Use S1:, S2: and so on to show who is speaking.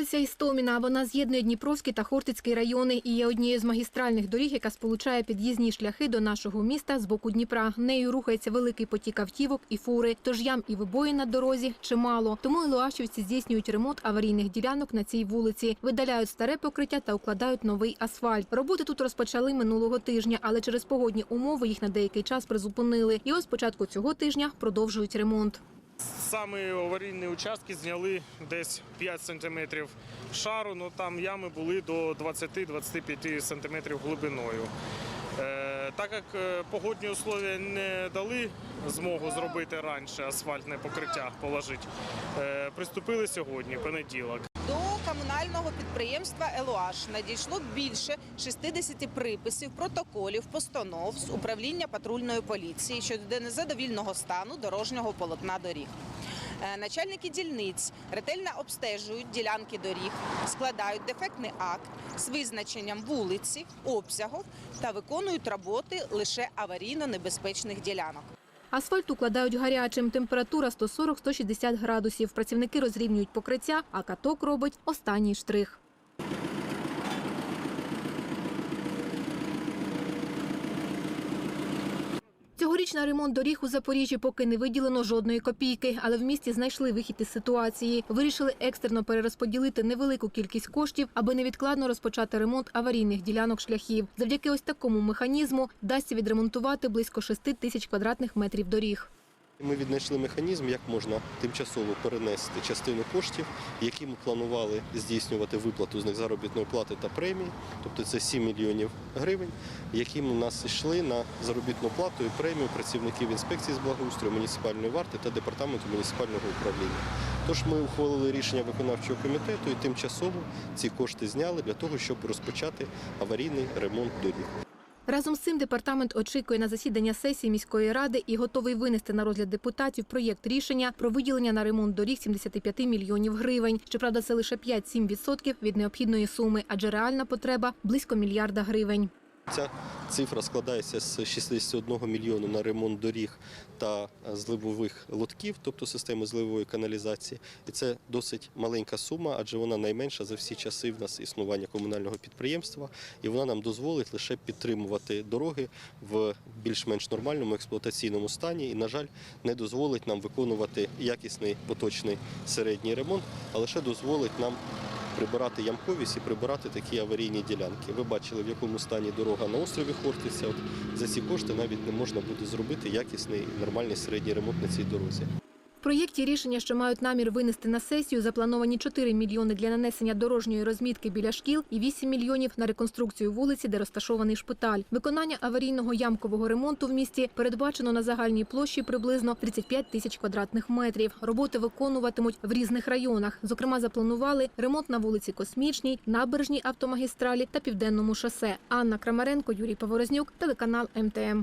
S1: Вулиця Істоміна. Вона з'єднує Дніпровський та Хортицький райони і є однією з магістральних доріг, яка сполучає під'їзні шляхи до нашого міста з боку Дніпра. Нею рухається великий потік автівок і фури. Тож ям і вибої на дорозі чимало. Тому ілоашівці здійснюють ремонт аварійних ділянок на цій вулиці, видаляють старе покриття та укладають новий асфальт. Роботи тут розпочали минулого тижня, але через погодні умови їх на деякий час призупинили. І ось з початку цього тижня продовжують ремонт.
S2: Саме аварійні участки зняли десь 5 сантиметрів шару, але там ями були до 20-25 сантиметрів глибиною. Е, так як е, погодні условия не дали змогу зробити раніше асфальтне покриття положити, е, приступили сьогодні, понеділок.
S3: Комунального підприємства «Елуаш» надійшло більше 60 приписів, протоколів, постанов з управління патрульної поліції щодо незадовільного стану дорожнього полотна доріг. Е, Начальники дільниць ретельно обстежують ділянки доріг, складають дефектний акт з визначенням вулиці, обсягу та виконують роботи лише аварійно небезпечних ділянок.
S1: Асфальт укладають гарячим. Температура 140-160 градусів. Працівники розрівнюють покриття, а каток робить останній штрих. Цьогоріч на ремонт доріг у Запоріжжі поки не виділено жодної копійки, але в місті знайшли вихід із ситуації. Вирішили екстерно перерозподілити невелику кількість коштів, аби невідкладно розпочати ремонт аварійних ділянок шляхів. Завдяки ось такому механізму вдасться відремонтувати близько 6 тисяч квадратних метрів доріг.
S4: Ми віднайшли механізм, як можна тимчасово перенести частину коштів, які ми планували здійснювати виплату з них заробітної плати та премії, тобто це 7 мільйонів гривень, які у нас йшли на заробітну плату і премію працівників інспекції з благоустрою, муніципальної варти та департаменту муніципального управління. Тож ми ухвалили рішення виконавчого комітету і тимчасово ці кошти зняли для того, щоб розпочати аварійний ремонт доріг.
S1: Разом з цим департамент очікує на засідання сесії міської ради і готовий винести на розгляд депутатів проєкт рішення про виділення на ремонт доріг 75 мільйонів гривень. Щоправда, це лише 5-7% від необхідної суми, адже реальна потреба близько мільярда гривень.
S4: Ця цифра складається з 61 мільйону на ремонт доріг та зливових лотків, тобто системи зливової каналізації. І це досить маленька сума, адже вона найменша за всі часи в нас існування комунального підприємства, і вона нам дозволить лише підтримувати дороги в більш-менш нормальному експлуатаційному стані. І, на жаль, не дозволить нам виконувати якісний поточний середній ремонт, а лише дозволить нам прибирати ямковість і прибирати такі аварійні ділянки. Ви бачили, в якому стані дорога на острові Хортиця. От за ці кошти навіть не можна буде зробити якісний нормальний середній ремонт на цій дорозі.
S1: В проєкті рішення, що мають намір винести на сесію, заплановані 4 мільйони для нанесення дорожньої розмітки біля шкіл і 8 мільйонів на реконструкцію вулиці, де розташований шпиталь. Виконання аварійного ямкового ремонту в місті передбачено на загальній площі приблизно 35 тисяч квадратних метрів. Роботи виконуватимуть в різних районах. Зокрема, запланували ремонт на вулиці Космічній, набережній автомагістралі та південному шосе. Анна Крамаренко, Юрій Поворознюк, телеканал МТМ.